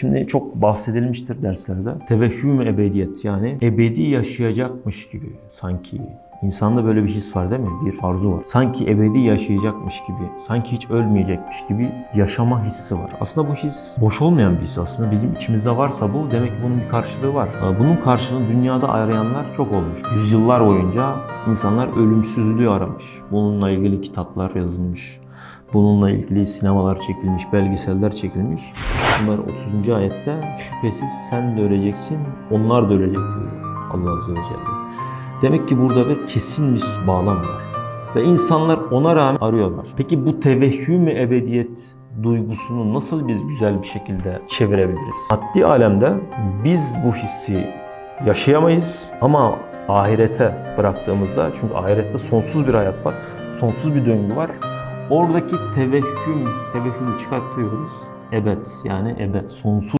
Şimdi çok bahsedilmiştir derslerde. Tevehhüm ebediyet yani ebedi yaşayacakmış gibi sanki. İnsanda böyle bir his var değil mi? Bir arzu var. Sanki ebedi yaşayacakmış gibi, sanki hiç ölmeyecekmiş gibi yaşama hissi var. Aslında bu his boş olmayan bir his aslında. Bizim içimizde varsa bu demek ki bunun bir karşılığı var. Ee, Bunun karşılığını dünyada arayanlar çok olmuş. Yüzyıllar boyunca insanlar ölümsüzlüğü aramış. Bununla ilgili kitaplar yazılmış. Bununla ilgili sinemalar çekilmiş, belgeseller çekilmiş. Bunlar 30. ayette şüphesiz sen de öleceksin, onlar da ölecek diyor Allah Azze ve Celle. Demek ki burada bir kesin bir bağlam var. Ve insanlar ona rağmen arıyorlar. Peki bu tevehhüm ebediyet duygusunu nasıl biz güzel bir şekilde çevirebiliriz? Maddi alemde biz bu hissi yaşayamayız ama ahirete bıraktığımızda çünkü ahirette sonsuz bir hayat var, sonsuz bir döngü var. Oradaki tevehhüm, tevehhümü çıkartıyoruz. Ebed yani ebed, sonsuz